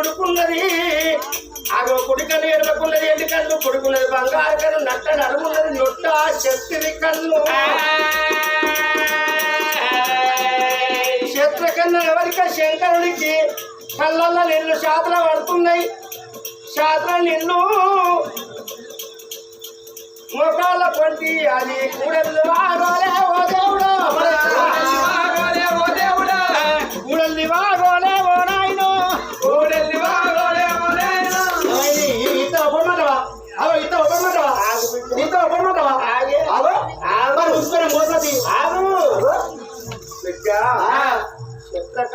కొడుకున్నది. అగో కొడుకని ఎడమ కన్ను ఎండి కన్ను? కొడుకున్నది బంగారు కన్ను నట్ట నడుమున్నది నొట్ట శక్తిని కన్ను. శత్రుకన్ను ఎవరిక? శంకరుడికి కళ్ళల్లో నీళ్ళు శాతలు పడుతున్నాయి. శాతల నిన్ను ముఖాల పంటి అది కూడలు ఓ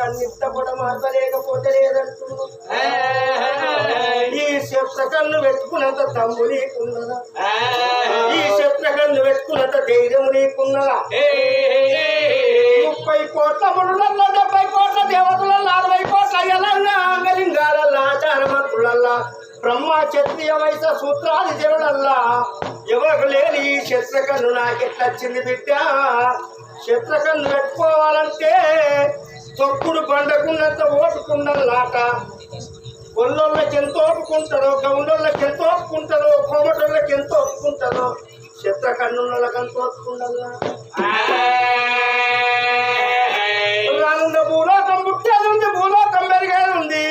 కన్నింత కూడా మార్చలేకపోతే లేదంటున్నావు. ఈ కన్ను పెట్టుకున్నంత తమ్ము నీకున్నదా? ఈ చెట్ల కన్ను పెట్టుకున్నంత ధైర్యం నీకున్నదా? ముప్పై కోట్ల మునులల్లో డెబ్బై కోట్ల దేవతలలో అరవై కోట్ల ఎలంగా అంగలింగాలల్లా ఆచారమంతులల్లా బ్రహ్మ క్షత్రియ వయస సూత్రాది జనులల్లా. ఎవరు లేని ఈ శత్రుకన్ను నాకెట్లొచ్చింది బిడ్డ? శత్రుకన్ను పెట్టుకోవాలంటే తొక్కుడు బండకున్నంత ఓటుకున్నలాట ఒళ్ళోళ్ళకి ఎంత ఒప్పుకుంటారో గౌండోళ్ళకి ఎంత ఒప్పుకుంటారో కోమటోళ్ళకి ఎంత ఒప్పుకుంటారో శత్ర కన్నుళ్ళకి ఎంత ఒప్పుకుంటారా రానున్న భూలోకం పుట్టేది ఉంది భూలోకం పెరిగేది ఉంది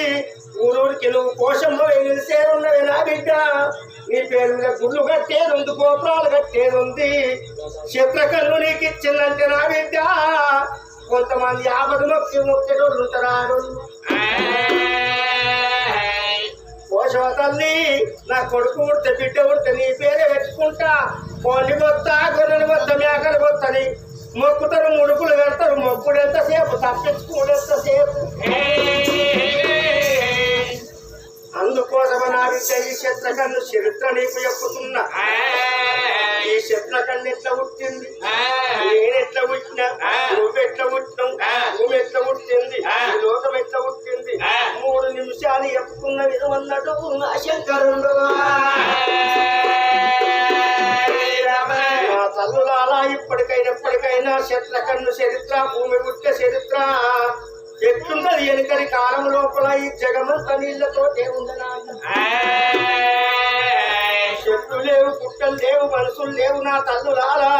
ఊరూరికి నువ్వు కోశంలో ఎగిరిసేరున్నది నా బిడ్డ. నీ పేరు మీద గుళ్ళు కట్టేది ఉంది గోపురాలు కట్టేది ఉంది చిత్రకన్ను నీకు ఇచ్చిందంటే నా బిడ్డ. కొంతమంది ఆపద మొక్కి మొక్కేటోళ్ళు ఉంటారు. పోషవ తల్లి నా కొడుకు ఉడితే బిడ్డ ఉడితే నీ పేరే పెట్టుకుంటా. కోళ్ళి కొత్త గొర్రెలు కొత్త మేకలు మొత్తని మొక్కుతారు ముడుపులు పెడతారు. మొక్కుడు ఎంతసేపు? తప్పించుకోడు ఎంతసేపు? అందుకోసమని ఆ విద్య ఈ శత్రకన్ను చరిత్ర నీకు చెప్పుతున్నా. ఈ శత్రకన్ను ఎట్లా పుట్టింది నేను ఎట్లా పుట్టినా నువ్వు ఎట్లా పుట్టినావు భూమి ఎట్లా పుట్టింది ఈ లోకం ఎట్లా పుట్టింది మూడు నిమిషాలు చెప్పుకున్న విధమన్నట్టు శంకరుడు తల్లులాలా ఇప్పటికైనా చెట్ల కన్ను చరిత్ర భూమి గుట్ట చరిత్ర. ఎట్లున్నది ఎనుకని కాలం లోపల ఈ జగమంత నీళ్ళతోటే ఉందనా చెట్లు లేవు పుట్టలు లేవు మనుషులు లేవు నా తల్లులారా.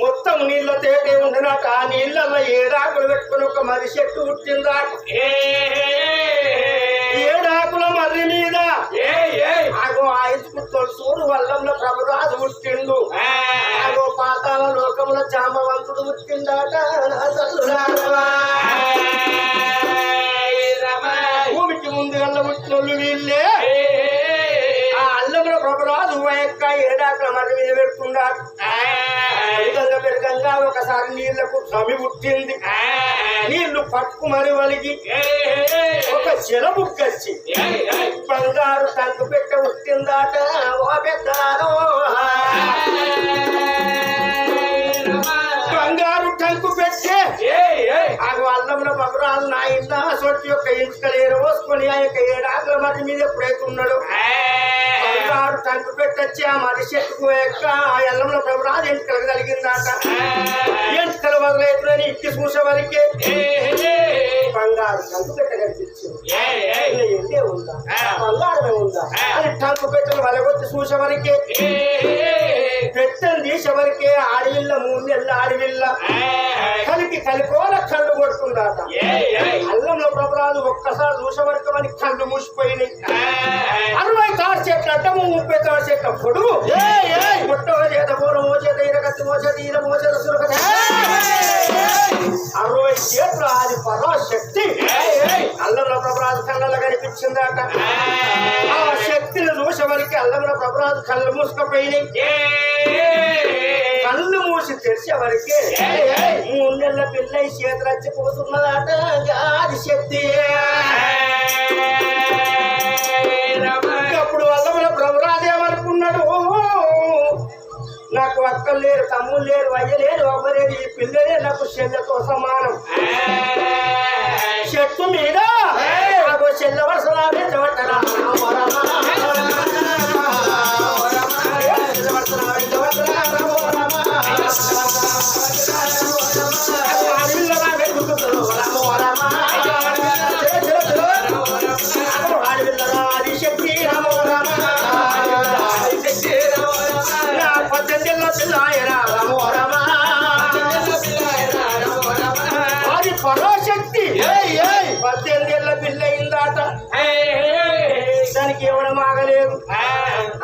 మొత్తం నీళ్ళ తేటే ఉండినట ఆ నీళ్ళల్లో ఏడాకులు పెట్టుకుని ఒక మర్రి చెట్టు పుట్టిందా? ఏడాకుల మర్రి మీద. ఆగో ఆయుధకు తొలసూరు వల్లంలో ప్రభురాజు పుట్టిండు. ఆగో పాతాల లోకంలో జామవంతుడు తల్లులారా భూమికి ముందు గల్ల పుట్టినోళ్ళు వీళ్ళే. ఆ అల్లంలో ప్రభురాజు యొక్క ఏడాకుల మర్రి మీద పెరగంగా పెరగంగా ఒకసారి నీళ్ళకు సమి పుట్టింది. నీళ్ళు పట్టుకు మరి వలిగి ఒక జల బుక్కచ్చి బంగారు టంకు పెట్ట పుట్టిందాట ఓ పెద్దారో. బబురాలు నా ఇంట్లో సొట్టి యొక్క ఇంటికలు ఏరవోసుకొని ఆ యొక్క ఏడాకుల మధ్య మీద ఎప్పుడైతున్నాడు బంగారు టంకు పెట్టొచ్చి ఆ మడి చెట్టుకు యొక్క ఆ ఎల్లంలో బబురాలు ఇంటికలు కలిగిందాట ఇంటికలు వదిలేదని ఇంటి చూసే వరకే బంగారు టంకు పెట్ట కనిపించింది ఇలా ఎండే ఉందా? బంగారమే ఉందా? అని టంకు పెట్టలు వలగొచ్చి చూసే వరకే పెట్టని తీసే వరకే ఆడవిల్ల. మూడు నెలల ఆడవిల్ల కలిపి కలిపోల కళ్ళు కొడుతుందాట అల్లంలో ప్రభురాలు ఒక్కసారి చూసే వరకు మనకి కళ్ళు మూసిపోయినాయి అరవై తాడు చెట్లు అడ్డము ముప్పై తాడు చెట్ల పొడుగు చేత మోచేత ఇరగత్తి మోచేత ఈర మోచేత అరవై చేతులు అది పరాశక్తి. అల్లంలో ప్రభురాజు కళ్ళలో కనిపించిందాట. వరకు అల్లంలో ప్రభురాజు కళ్ళు మూసుకుపోయినాయి. కళ్ళు మూసి తెరిచే వరకే మూడు నెలల పిల్ల ఈ చేతులు వచ్చిపోతున్నదాట అది శక్తి. అప్పుడు వల్లముల ప్రభురాజు ఏమనుకున్నాడు? నాకు అక్కలు లేరు తమ్ముళ్ళు లేరు అయ్య లేరు అవ్వలేరు ఈ పిల్లలే నాకు చెల్లెతో సమానం చెల్లెల్లో పిల్లాయరా రమో రమా వారి దానికి ఇవ్వడం ఆగలేదు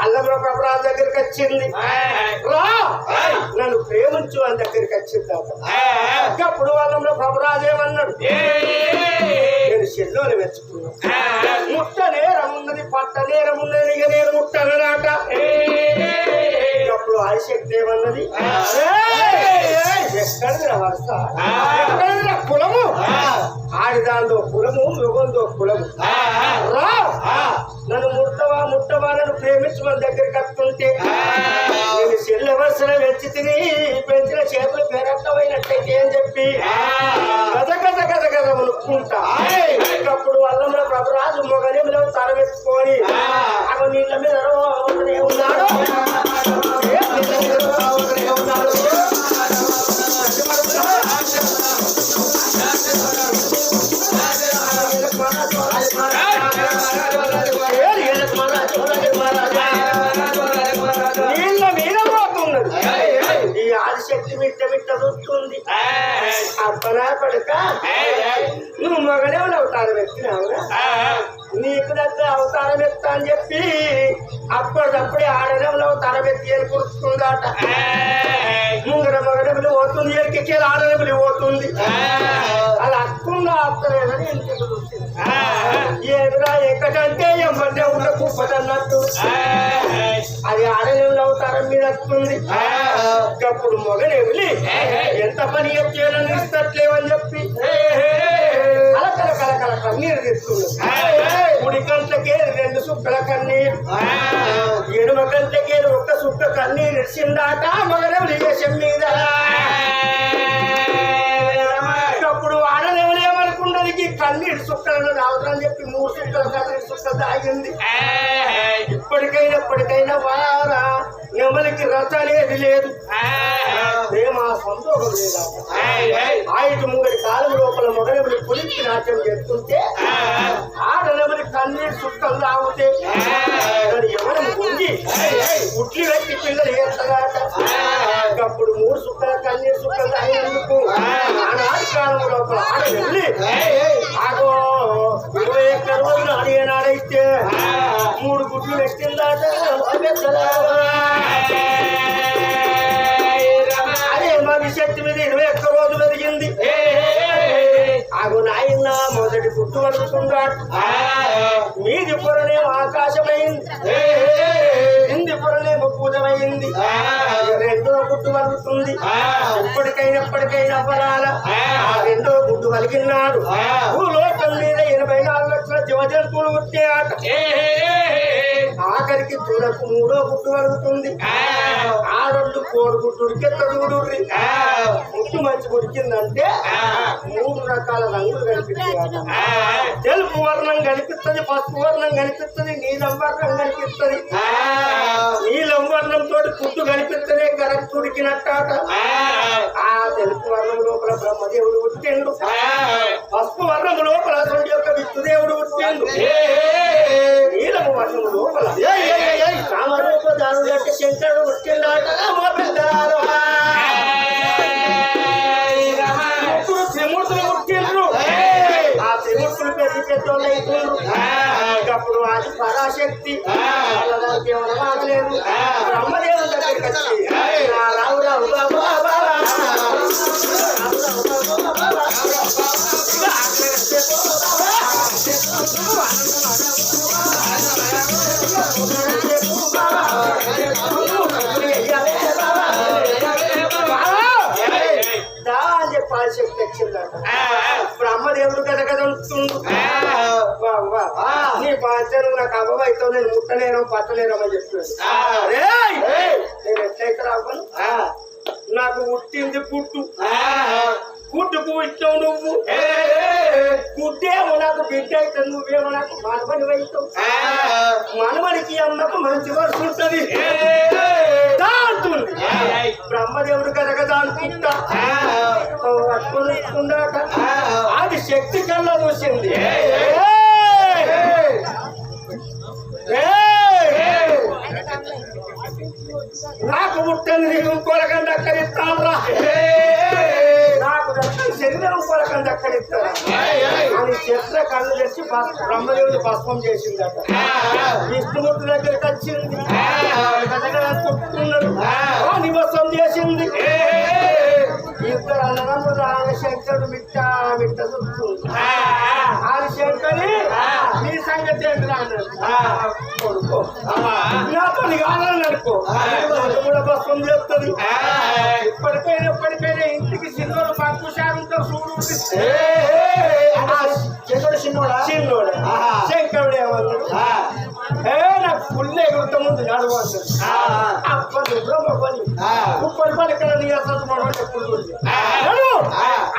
అల్లమ్మ రాజు దగ్గరికి వచ్చింది. నన్ను ప్రేమించు అని దగ్గరికి వచ్చింది అక్క అప్పుడు వాళ్ళంలో ప్రభురాజు ఏమన్నాడు? నేను చెల్లోని మెచ్చుకున్నాను. ముట్ట నేరం ఉన్నది పట్ట నేరం ఉన్నది నేను ముట్టనరాట ఏ ఆదిశక్తి ఏమన్నది ఎక్కడిదిరా వరుస? ఎక్కడిదిరా కులము? ఆడిదాందో కులము మృగందో కులము. రా! నన్ను ముట్టవా ముట్టవా నన్ను ప్రేమించి మన దగ్గరికి వస్తుంటే నేను చెల్లె వరుసలో పెంచి తిని పెంచిన చేతులు పెరట్టమైనట్టయితే అని చెప్పి. గద గద గద గద మునుక్కుంటా. అప్పుడు వల్లంలో ప్రభురాజు మొగలిలో తలబెట్టుకొని అక్కడ నీళ్ళ మీద ఉన్నాడు. ఆదిశక్తి మిట్ట మిట్ట చూస్తుంది. అప్పనా పడక నువ్వు మగనే అవతారం ఎత్తినావురా? నీకు దగ్గర అవతారం ఎత్తా అని చెప్పి అప్పటికప్పుడే ఆడడంలో అవతారం ఎత్తి అని కురుస్తుందట ముంగడ మగడములు పోతుంది ఎరికెక్కి ఆడడములు పోతుంది. అలా అత్కుండా అత్తలేదని ఇంటికి చూస్తుంది ఏమిరా ఎక్కడంటే ఎంబంటే ఉన్న కుప్పదన్నట్టు. అవతారం మీద వస్తుంది. అప్పుడు మొగలేమిలి ఎంత పని చేయాలని ఇస్తట్లేవని చెప్పి కలకల కలకల కన్నీరు తెస్తుంది. కుడి గంటకే రెండు సుక్కల కన్నీరు. ఎడమ గంటకే ఒక్క సుక్క కన్నీరు ఇచ్చిందాట మొగలేములు దేశం మీద ఈ కన్నీరు సుక్కలను రావద్దని చెప్పి మూడు సుక్కల కన్నీరు సుక్క దాగింది. ఇప్పటికైనా ఇప్పటికైనా వారా. నెమలికి రచనేది లేదు. ప్రేమ సంతోషం లేదా? ఆయుధ ముంగడి కాలం లోపల మొగనెమలి పులికి నాట్యం చేస్తుంటే ఆడనెమలి కన్నీరు సుక్కలు తాగితే ఎవరు పొంగి ఉట్లు పెట్టి పిల్లలు ఏస్తారట అప్పుడు మూడు సుక్కల కన్నీరు సుక్కలు తాగినందుకు కాలం లోపల. ఆడనెమలి ఆగో. ఇరవై ఒక్క రోజులు మూడు గుడ్లు పెట్టిందాట అదే మా విశక్తి మీద ఇరవై ఒక్క రోజు పెరిగింది ఆగు నాయన మొదటి గుట్టు వడుకుతున్నాడు మీది పొరనే ఆకాశమైంది. పొరనే పూజమైంది. రెండో గుట్టు వలుగుతుంది. ఇప్పటికైనా ఎప్పటికైనా అవ్వరాల ఆ. రెండో గుడ్డు వలిగినాడు భూలోకం మీద ఎనభై నాలుగు లక్షల జీవజంతువులు పుట్టే ఆట. ఆఖరికి తులకు మూడో గుట్టు వలుగుతుంది. ఆ. రెండు కోడి గుడ్డు ఉడికెత్త చూడుర్రి ముట్టు మంచి ఉడికిందంటే మూడు రకాల రంగులు కనిపిస్తాయి తెలుపు వర్ణం కనిపిస్తుంది పసుపు వర్ణం కనిపిస్తుంది నీలం వర్ణం కనిపిస్తుంది. నీలం వర్ణం తోటి పుట్టు కనిపిస్తుంది కరెక్ట్ ఉడికినట్టాట ఆ తెలుపు వర్ణం లోపల బ్రహ్మదేవుడు పుట్టిండు. పసుపు వర్ణం లోపల అటువంటి యొక్క విష్ణుదేవుడు పుట్టిండు. నీలము వర్ణం లోపల రామరూప దారుడు అంటే శంకరుడు పుట్టిండాట. ఆ త్రిమూర్తులు పెద్ద పెద్దోళ్ళు అయిపోయిండ్రు అప్పుడు అది పరాశక్తి వాళ్ళదానికి ఏమైనా రాగలేదు బ్రహ్మదేవుని దగ్గరికి వచ్చి "నా రావు రావు బాబా బాబా. రావు రావు బాబా బాబా. ఇక ఆఖరి దా అని చెప్పి ఆ శక్తి వచ్చిందట వా, వా. నీ బాధ్యత నాకు అవ్వ అయితే నేను ముట్టలేను పట్టలేను అని రేయ్! నేను ఎట్లయితే రావను నాకు పుట్టింది పుట్టు. పుట్టుకు ఇచ్చావు నువ్వు. పుట్టేమో నాకు బిడ్డ అయితే నువ్వేమో నాకు మనమని అవుతావు మనమనికి అమ్మకు మంచి వరుస ఉంటది. అనుకుంటా అది శక్తి కల్లా చూసింది నాకు పుట్టని నీకు కొలకం దక్కరిస్తాను నాకు దక్కని శరీరం కొలకం దక్కరిస్తాను అని చెత్త కళ్ళు తెచ్చి బ్రహ్మదేవుని భస్మం చేసిందట. విష్ణుమూర్తి దగ్గరికి వచ్చింది. ఆ. నివసం చేసింది. ఇద్దరు అన్నదమ్ములు ఆదిశంకరుడు మిట్ట మిట్ట చుట్టూ ఆదిశంకరి నీ సంగతి ఏంటి అన్నాడు కొడుకో నాతో నీకు ఆనందం అనుకో కూడా భస్మం చేస్తుంది ఇప్పటికైనా ఎప్పటికైనా ఇంటికి సిల్వర్ పక్కు ఉంటారు చూడు చేతుడు చిన్నోడా చిన్నోడు శంకరుడు ఏమన్నాడు ముందు నడువు అన్నాడు అప్పటి బ్రహ్మపని ఆ. ఉప్పటి పడకల నీ అసలు మనం ఎప్పుడు.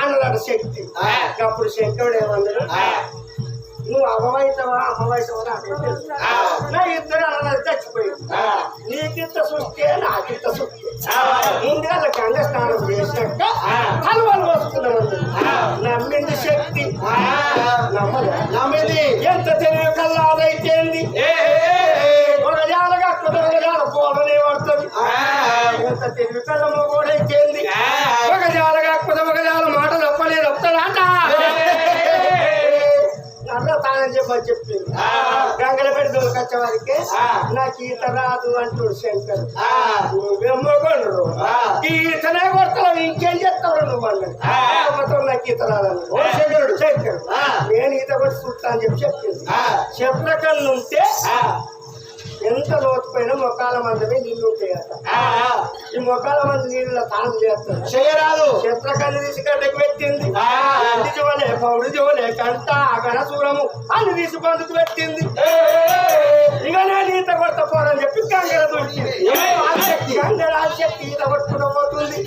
అన్నదాడు శక్తి. అప్పుడు శంకరుడు ఏమన్నాడు? నువ్వు తెలుసు. ఆ. నా ఇద్దరు అన్నది చచ్చిపోయింది నీకింత సృష్టి నాకింత సృష్టి ముందుగా గంగ స్నానం చేసినాక హల్వాలు వస్తున్నాం నమ్మింది శక్తి. నమ్మలే నమ్మింది. ఎంత తెలివి కల్లా జాలగా ఒక జాల మాట తప్పలే తప్పుతాడంట నల్ల తానం చెప్పని చెప్పింది. గంగల పెట్టి దొరకొచ్చే వారికి నాకు ఈత రాదు అంటాడు శంకర్. నువ్వెమ్మగొండ్రు ఈతనే కొడతావు ఇంకేం చెప్తావు నువ్వు మొత్తం నాకు ఈత రాదని శంకరుడు శంకరుడు. నేను ఈత కొట్టి చూస్తా అని చెప్పి చెప్పింది. చెప్పిన కళ్ళు ఉంటే ఎంత లోతుపోయినా మొక్కల మందమే నీళ్ళు ఉంటాయి ఈ మొక్కల మంది నీళ్ళ తానం చేస్తారు. చేయరాదు. చిత్రకన్ను తీసి గడ్డకు పెట్టింది. ఎండి జోలే పౌడు జోలే కంట అగన సూరము అన్ని తీసి బందుకు పెట్టింది. ఇక నేను ఈత కొడత పోరని చెప్పి గంగల దొరికింది శక్తి? ఈత కొట్టుకుని పోతుంది.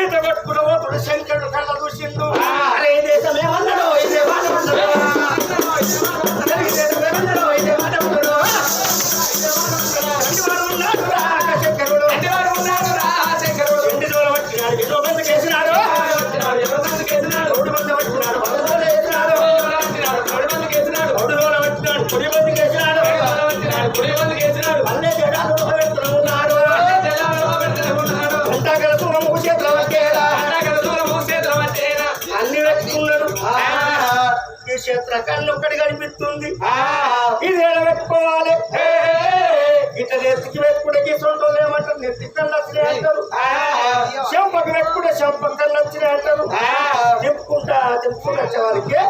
ఈత కొట్టుకుని పోతుడు శంకరుడు కళ్ళ చూసిండు అరే దేశం ఏమన్నాడు ఒక్కటి కనిపిస్తుంది. ఇది ఏడ పెట్టుకోవాలి? ఇట్లా నెత్తికి పెట్టుకుంటే సొంటలు ఏమంటారు? నెత్తి కళ్ళు వచ్చినాయి అంటారు. చెంపకి పెట్టుకుంటే చెంప కళ్ళు వచ్చినాయి అంటారు. తిప్పుకుంటా తిప్పుకుంటా వచ్చే